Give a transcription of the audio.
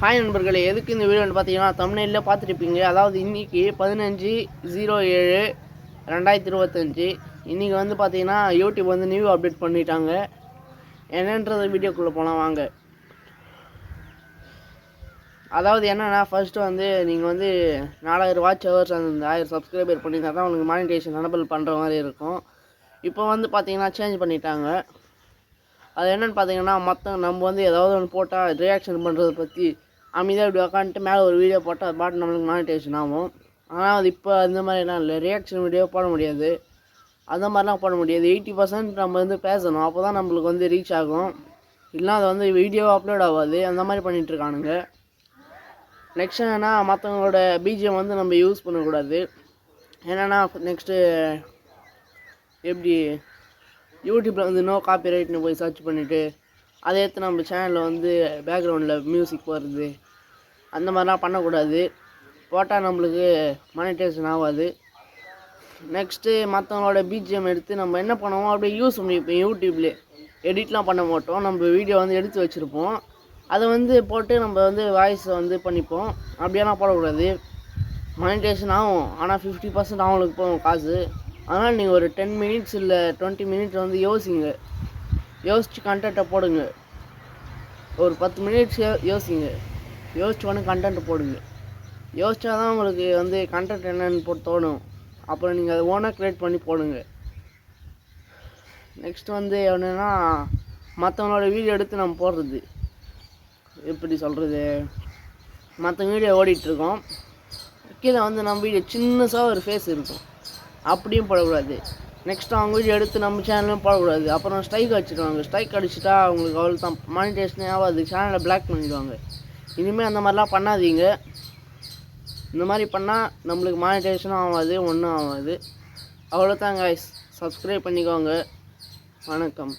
Hi நண்பர்களே எதுக்கு இந்த வீடியோன்னு பார்த்தீங்கன்னா தமிழ்நெல்ல பார்த்துருப்பீங்க. அதாவது இன்றைக்கி பதினஞ்சு ஜீரோ ஏழு ரெண்டாயிரத்தி இருபத்தஞ்சி. இன்றைக்கி வந்து பார்த்தீங்கன்னா யூடியூப் வந்து நியூ அப்டேட் பண்ணிட்டாங்க. என்னன்றது வீடியோக்குள்ளே போகலாம் வாங்க. அதாவது என்னென்னா ஃபர்ஸ்ட்டு வந்து நீங்கள் வந்து நாலாயிரம் வாட்ச் ஹவர்ஸ் அந்த ஆயிரம் சப்ஸ்கிரைபர் பண்ணியிருந்தா தான் உங்களுக்கு மானிட்டேஷன் எனபிள் பண்ணுற மாதிரி இருக்கும். இப்போ வந்து பார்த்தீங்கன்னா சேஞ்ச் பண்ணிட்டாங்க. அது என்னென்னு பார்த்தீங்கன்னா மற்ற நம்ம வந்து ஏதாவது ஒன்று போட்டால் ரியாக்ஷன் பண்ணுறத பற்றி அமைதியாக இப்படி உக்காந்துட்டு மேலே ஒரு வீடியோ போட்டால் அது பாட்டு நம்மளுக்கு மானிட்டேஷன் ஆகும். ஆனால் அது இப்போ அந்த மாதிரிலாம் இல்லை. ரியாக்ஷன் வீடியோ போட முடியாது. அந்த மாதிரிலாம் போட முடியாது. எயிட்டி பர்சன்ட் நம்ம வந்து பேசணும். அப்போ தான் நம்மளுக்கு வந்து ரீச் ஆகும். இல்லைனா அது வந்து வீடியோ அப்லோட் ஆகாது. அந்த மாதிரி பண்ணிகிட்ருக்கானுங்க நெக்ஸ்ட் என்னென்னா மற்றவங்களோட பிஜிஎம் வந்து நம்ம யூஸ் பண்ணக்கூடாது. என்னென்னா நெக்ஸ்ட்டு எப்படி யூடியூப்பில் வந்து நோ காப்பி ரைட்னு போய் சர்ச் பண்ணிவிட்டு அதை எடுத்து நம்ம சேனலில் வந்து பேக்ரவுண்டில் மியூசிக் போடுறது. அந்த மாதிரிலாம் பண்ணக்கூடாது. போட்டால் நம்மளுக்கு மானிட்டேஷன் ஆகாது. நெக்ஸ்ட்டு மற்றவங்களோட பிஜிஎம் எடுத்து நம்ம என்ன பண்ணுவோம் அப்படியே யூஸ் பண்ணிப்போம் யூடியூப்லேயே எடிட்லாம் பண்ண மாட்டோம். நம்ம வீடியோ வந்து எடுத்து வச்சுருப்போம். அதை வந்து போட்டு நம்ம வந்து வாய்ஸை வந்து பண்ணிப்போம். அப்படியெல்லாம் போடக்கூடாது. மானிட்டேஷன் ஆகும். ஆனால் ஃபிஃப்டி பர்சன்ட் அவங்களுக்கு போகும் காசு. அதனால் நீங்கள் ஒரு டென் மினிட்ஸ் இல்லை டுவெண்ட்டி மினிட்ஸ் வந்து யோசிங்க. யோசித்து கண்டென்ட்டை போடுங்க. ஒரு பத்து மினிட்ஸ் யோ யோசிங்க. யோசிச்சு உடனே கண்டென்ட் போடுங்க. யோசிச்சா தான் உங்களுக்கு வந்து கண்டென்ட் என்னன்னு போட்டு தோணும். அப்புறம் நீங்கள் அதை ஓனாக க்ரியேட் பண்ணி போடுங்க. நெக்ஸ்ட் வந்து என்னென்னா மற்றவங்களோட வீடியோ எடுத்து நம்ம போடுறது. எப்படி சொல்கிறது மற்ற வீடியோ ஓடிட்டுருக்கோம். கீழே வந்து நம்ம வீடியோ சின்னசாக ஒரு ஃபேஸ் இருக்கும். அப்படியும் போடக்கூடாது. நெக்ஸ்ட் அவங்க வீடியோ எடுத்து நம்ம சேனலும் போடக்கூடாது. அப்புறம் ஸ்ட்ரைக் அடிச்சிடுவாங்க. ஸ்ட்ரைக் அடிச்சுட்டா அவங்களுக்கு அவ்வளோ தான் மானிட்டேஷனே ஆகாது சேனலை பிளாக் பண்ணிடுவாங்க. இனிமேல் அந்த மாதிரிலாம் பண்ணாதீங்க. இந்த மாதிரி பண்ணால் நம்மளுக்கு மானிட்டேஷனும் ஆகாது ஒன்றும் ஆகாது. அவ்வளோதான் guys. சப்ஸ்கிரைப் பண்ணிக்கோங்க. வணக்கம்.